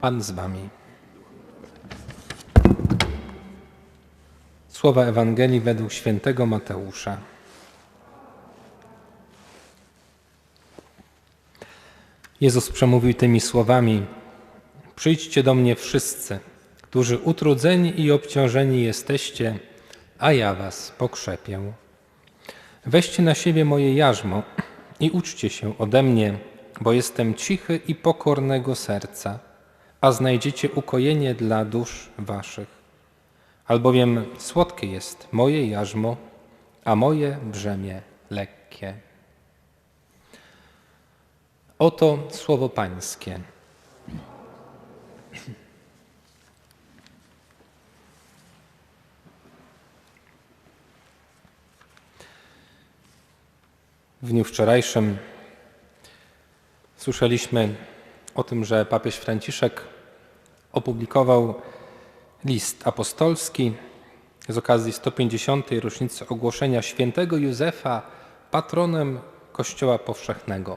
Pan z Wami. Słowa Ewangelii według świętego Mateusza. Jezus przemówił tymi słowami: Przyjdźcie do mnie wszyscy, którzy utrudzeni i obciążeni jesteście, a ja was pokrzepię. Weźcie na siebie moje jarzmo i uczcie się ode mnie, bo jestem cichy i pokornego serca, a znajdziecie ukojenie dla dusz waszych. Albowiem słodkie jest moje jarzmo, a moje brzemię lekkie. Oto słowo Pańskie. W dniu wczorajszym słyszeliśmy o tym, że papież Franciszek opublikował list apostolski z okazji 150. rocznicy ogłoszenia świętego Józefa patronem Kościoła Powszechnego.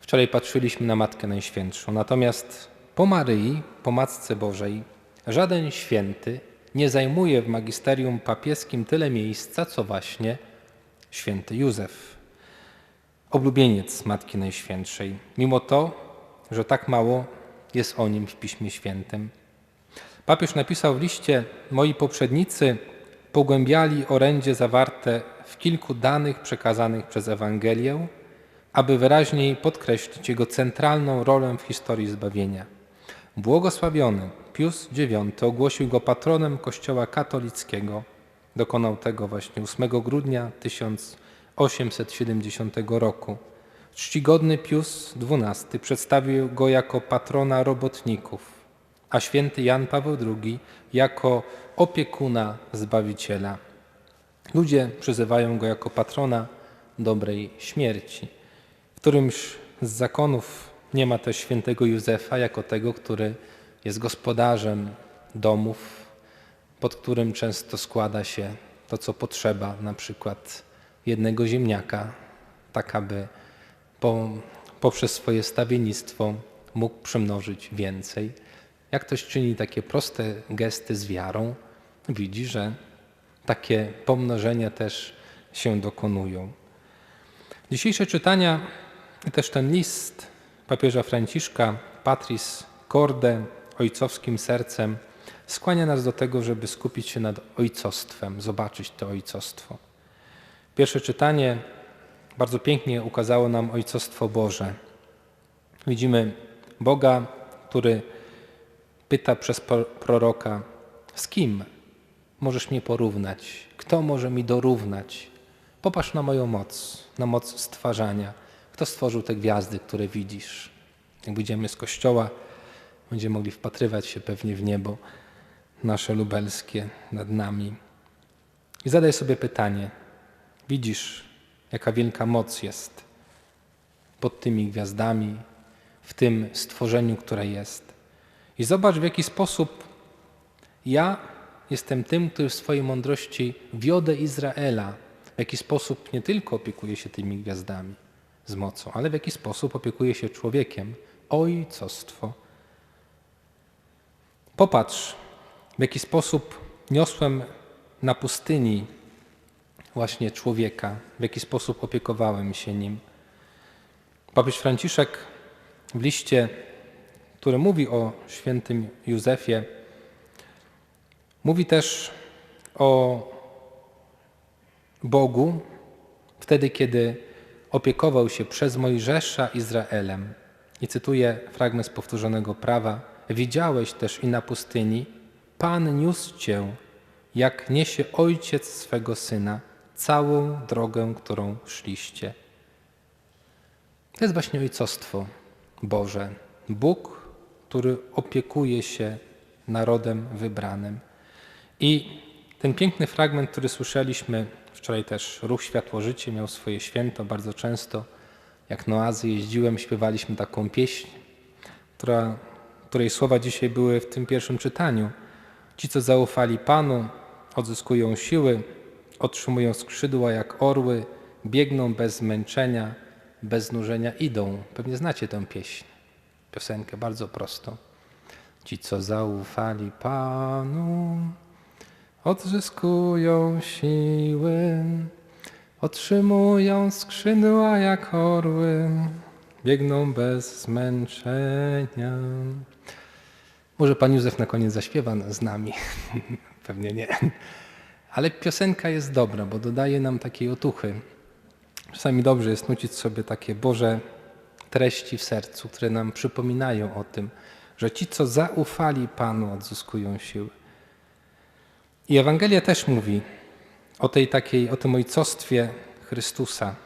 Wczoraj patrzyliśmy na Matkę Najświętszą, natomiast po Maryi, po Matce Bożej, żaden święty nie zajmuje w magisterium papieskim tyle miejsca, co właśnie święty Józef, oblubieniec Matki Najświętszej, mimo to, że tak mało jest o nim w Piśmie Świętym. Papież napisał w liście: Moi poprzednicy pogłębiali orędzie zawarte w kilku danych przekazanych przez Ewangelię, aby wyraźniej podkreślić jego centralną rolę w historii zbawienia. Błogosławiony Pius IX ogłosił go patronem Kościoła katolickiego. Dokonał tego właśnie 8 grudnia 1870 roku. Czcigodny Pius XII przedstawił go jako patrona robotników, a święty Jan Paweł II jako opiekuna Zbawiciela. Ludzie przyzywają go jako patrona dobrej śmierci. W którymś z zakonów nie ma też świętego Józefa jako tego, który jest gospodarzem domów, pod którym często składa się to, co potrzeba, na przykład jednego ziemniaka, tak aby po, poprzez swoje stawiennictwo mógł przemnożyć więcej. Jak ktoś czyni takie proste gesty z wiarą, widzi, że takie pomnożenia też się dokonują. Dzisiejsze czytania też ten list papieża Franciszka, Patris Corde, ojcowskim sercem, skłania nas do tego, żeby skupić się nad ojcostwem, zobaczyć to ojcostwo. Pierwsze czytanie bardzo pięknie ukazało nam ojcostwo Boże. Widzimy Boga, który pyta przez proroka: Z kim możesz mnie porównać? Kto może mi dorównać? Popatrz na moją moc, na moc stwarzania. Kto stworzył te gwiazdy, które widzisz? Jak wyjdziemy z kościoła, będziemy mogli wpatrywać się pewnie w niebo nasze lubelskie nad nami. I zadaj sobie pytanie: widzisz, jaka wielka moc jest pod tymi gwiazdami, w tym stworzeniu, które jest? I zobacz, w jaki sposób ja jestem tym, który w swojej mądrości wiodę Izraela, w jaki sposób nie tylko opiekuje się tymi gwiazdami z mocą, ale w jaki sposób opiekuje się człowiekiem. Ojcostwo. Popatrz, w jaki sposób niosłem na pustyni właśnie człowieka, w jaki sposób opiekowałem się nim. Papież Franciszek w liście, który mówi o świętym Józefie, mówi też o Bogu wtedy, kiedy opiekował się przez Mojżesza Izraelem. I cytuję fragment z powtórzonego prawa. Widziałeś też i na pustyni, Pan niósł cię, jak niesie ojciec swego syna, całą drogę, którą szliście. To jest właśnie ojcostwo Boże. Bóg, który opiekuje się narodem wybranym. I ten piękny fragment, który słyszeliśmy wczoraj też, Ruch Światło Życie miał swoje święto bardzo często. Jak Noazy jeździłem, śpiewaliśmy taką pieśń, która, której słowa dzisiaj były w tym pierwszym czytaniu. Ci, co zaufali Panu, odzyskują siły, otrzymują skrzydła jak orły, biegną bez zmęczenia, bez znużenia idą. Pewnie znacie tę pieśń. piosenkę bardzo prostą. Ci, co zaufali Panu, odzyskują siły, otrzymują skrzydła jak orły, biegną bez zmęczenia. Może pan Józef na koniec zaśpiewa z nami. Pewnie nie. Ale piosenka jest dobra, bo dodaje nam takiej otuchy. Czasami dobrze jest nucić sobie takie Boże treści w sercu, które nam przypominają o tym, że ci, co zaufali Panu, odzyskują siły. I Ewangelia też mówi o tej takiej, o tym ojcostwie Chrystusa.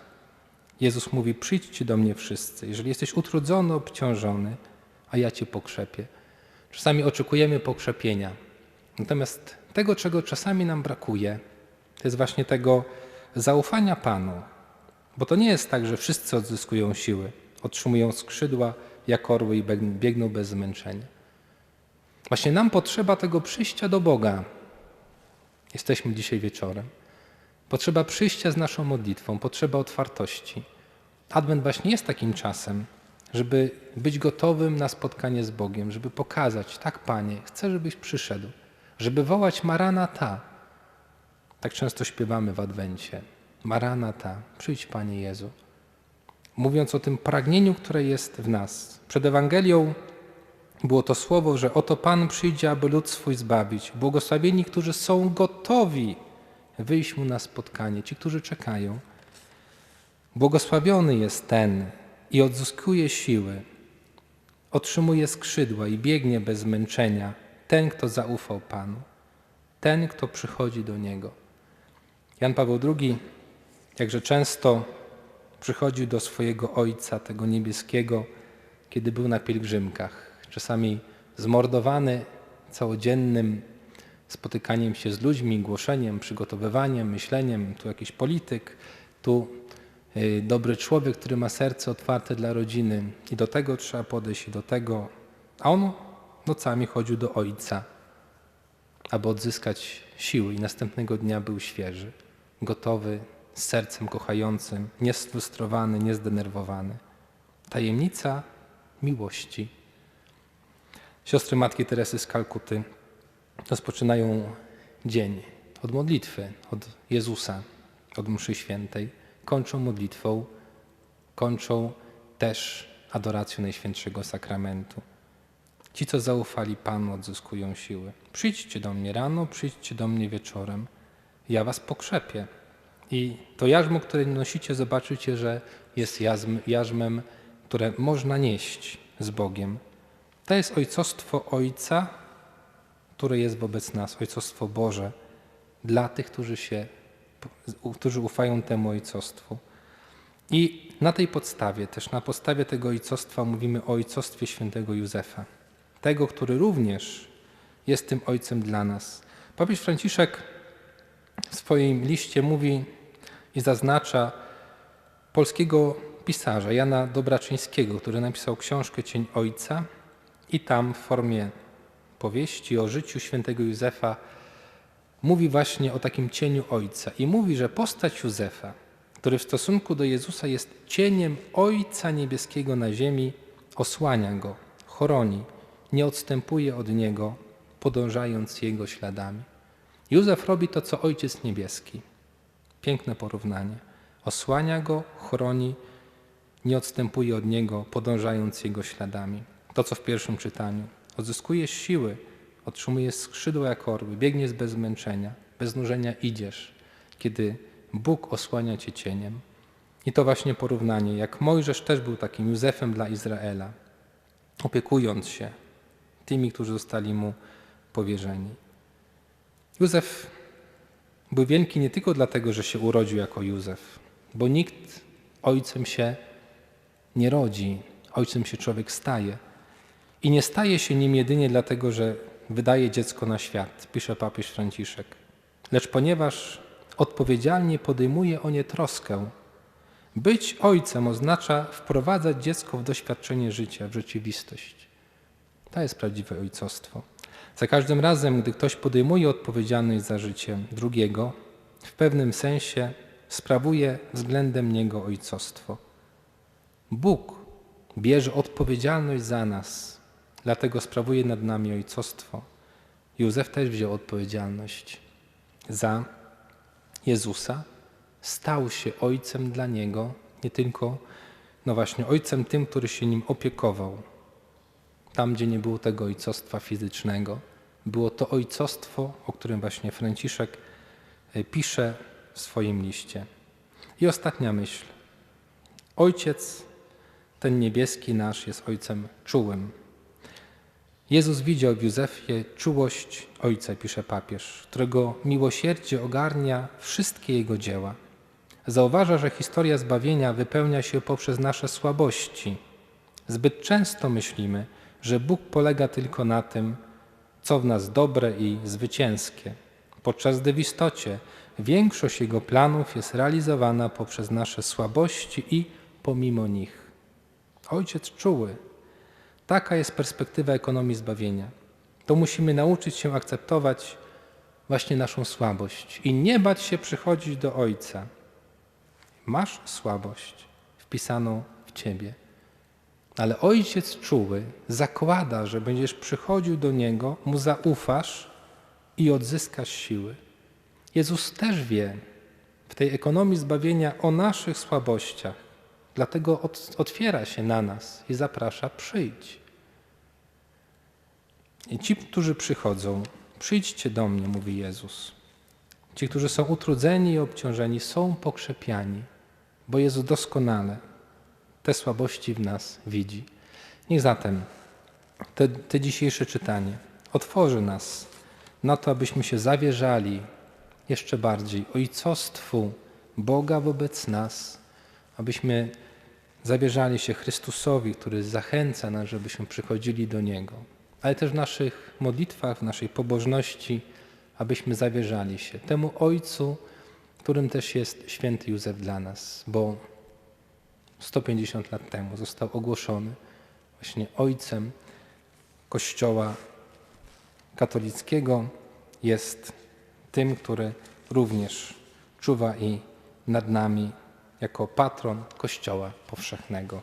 Jezus mówi: Przyjdźcie do mnie wszyscy, jeżeli jesteś utrudzony, obciążony, a ja cię pokrzepię. Czasami oczekujemy pokrzepienia. Natomiast tego, czego czasami nam brakuje, to jest właśnie tego zaufania Panu. Bo to nie jest tak, że wszyscy odzyskują siły, otrzymują skrzydła jak orły i biegną bez zmęczenia. Właśnie nam potrzeba tego przyjścia do Boga. Jesteśmy dzisiaj wieczorem. Potrzeba przyjścia z naszą modlitwą, potrzeba otwartości. Adwent właśnie jest takim czasem, żeby być gotowym na spotkanie z Bogiem, żeby pokazać, tak Panie, chcę, żebyś przyszedł, żeby wołać Maranata. Tak często śpiewamy w Adwencie. Maranata, przyjdź Panie Jezu. Mówiąc o tym pragnieniu, które jest w nas. Przed Ewangelią było to słowo, że oto Pan przyjdzie, aby lud swój zbawić. Błogosławieni, którzy są gotowi wyjść mu na spotkanie, ci, którzy czekają. Błogosławiony jest ten i odzyskuje siły, otrzymuje skrzydła i biegnie bez zmęczenia, ten, kto zaufał Panu, ten, kto przychodzi do Niego. Jan Paweł II jakże często przychodził do swojego Ojca, tego niebieskiego, kiedy był na pielgrzymkach. Czasami zmordowany całodziennym spotykaniem się z ludźmi, głoszeniem, przygotowywaniem, myśleniem, tu jakiś polityk, tu y, dobry człowiek, który ma serce otwarte dla rodziny i do tego trzeba podejść i do tego. A on nocami chodził do ojca, aby odzyskać siły i następnego dnia był świeży, gotowy, z sercem kochającym, niesfrustrowany, niezdenerwowany. Tajemnica miłości. Siostry Matki Teresy z Kalkuty rozpoczynają dzień od modlitwy, od Jezusa, od mszy świętej. Kończą modlitwą, kończą też adoracją Najświętszego Sakramentu. Ci, co zaufali Panu, odzyskują siły. Przyjdźcie do mnie rano, przyjdźcie do mnie wieczorem. Ja was pokrzepię. I to jarzmo, które nosicie, zobaczycie, że jest jarzm, jarzmem, które można nieść z Bogiem. To jest ojcostwo Ojca, które jest wobec nas, ojcostwo Boże, dla tych, którzy, się, którzy ufają temu ojcostwu. I na tej podstawie, też na podstawie tego ojcostwa mówimy o ojcostwie świętego Józefa, tego, który również jest tym ojcem dla nas. Papież Franciszek w swoim liście mówi i zaznacza polskiego pisarza Jana Dobraczyńskiego, który napisał książkę Cień Ojca i tam w formie powieści o życiu świętego Józefa mówi właśnie o takim cieniu Ojca i mówi, że postać Józefa, który w stosunku do Jezusa jest cieniem Ojca Niebieskiego na ziemi, osłania Go, chroni, nie odstępuje od Niego, podążając Jego śladami. Józef robi to, co Ojciec Niebieski. Piękne porównanie. Osłania Go, chroni, nie odstępuje od Niego, podążając Jego śladami. To, co w pierwszym czytaniu. Odzyskujesz siły, otrzymujesz skrzydła jak orły, biegniesz bez zmęczenia, bez nużenia idziesz, kiedy Bóg osłania cię cieniem. I to właśnie porównanie, jak Mojżesz też był takim Józefem dla Izraela, opiekując się tymi, którzy zostali mu powierzeni. Józef był wielki nie tylko dlatego, że się urodził jako Józef, bo nikt ojcem się nie rodzi, ojcem się człowiek staje. I nie staje się nim jedynie dlatego, że wydaje dziecko na świat, pisze papież Franciszek, lecz ponieważ odpowiedzialnie podejmuje o nie troskę. Być ojcem oznacza wprowadzać dziecko w doświadczenie życia, w rzeczywistość. To jest prawdziwe ojcostwo. Za każdym razem, gdy ktoś podejmuje odpowiedzialność za życie drugiego, w pewnym sensie sprawuje względem niego ojcostwo. Bóg bierze odpowiedzialność za nas, dlatego sprawuje nad nami ojcostwo. Józef też wziął odpowiedzialność za Jezusa, stał się ojcem dla niego, nie tylko, no właśnie, ojcem tym, który się nim opiekował. Tam, gdzie nie było tego ojcostwa fizycznego, było to ojcostwo, o którym właśnie Franciszek e, pisze w swoim liście. I ostatnia myśl. Ojciec, ten niebieski nasz, jest ojcem czułym. Jezus widział w Józefie czułość Ojca, pisze papież, którego miłosierdzie ogarnia wszystkie jego dzieła. Zauważa, że historia zbawienia wypełnia się poprzez nasze słabości. Zbyt często myślimy, że Bóg polega tylko na tym, co w nas dobre i zwycięskie, podczas gdy w istocie większość Jego planów jest realizowana poprzez nasze słabości i pomimo nich. Ojciec czuły. Taka jest perspektywa ekonomii zbawienia. To musimy nauczyć się akceptować właśnie naszą słabość i nie bać się przychodzić do Ojca. Masz słabość wpisaną w Ciebie. Ale ojciec czuły zakłada, że będziesz przychodził do niego, mu zaufasz i odzyskasz siły. Jezus też wie w tej ekonomii zbawienia o naszych słabościach, dlatego otwiera się na nas i zaprasza: przyjdź. I ci, którzy przychodzą, przyjdźcie do mnie, mówi Jezus. Ci, którzy są utrudzeni i obciążeni, są pokrzepiani, bo Jezus doskonale te słabości w nas widzi. Niech zatem te, te dzisiejsze czytanie otworzy nas na to, abyśmy się zawierzali jeszcze bardziej ojcostwu Boga wobec nas, abyśmy zawierzali się Chrystusowi, który zachęca nas, żebyśmy przychodzili do Niego, ale też w naszych modlitwach, w naszej pobożności, abyśmy zawierzali się temu Ojcu, którym też jest święty Józef dla nas, bo 150 lat temu został ogłoszony właśnie ojcem Kościoła katolickiego. Jest tym, który również czuwa i nad nami jako patron Kościoła powszechnego.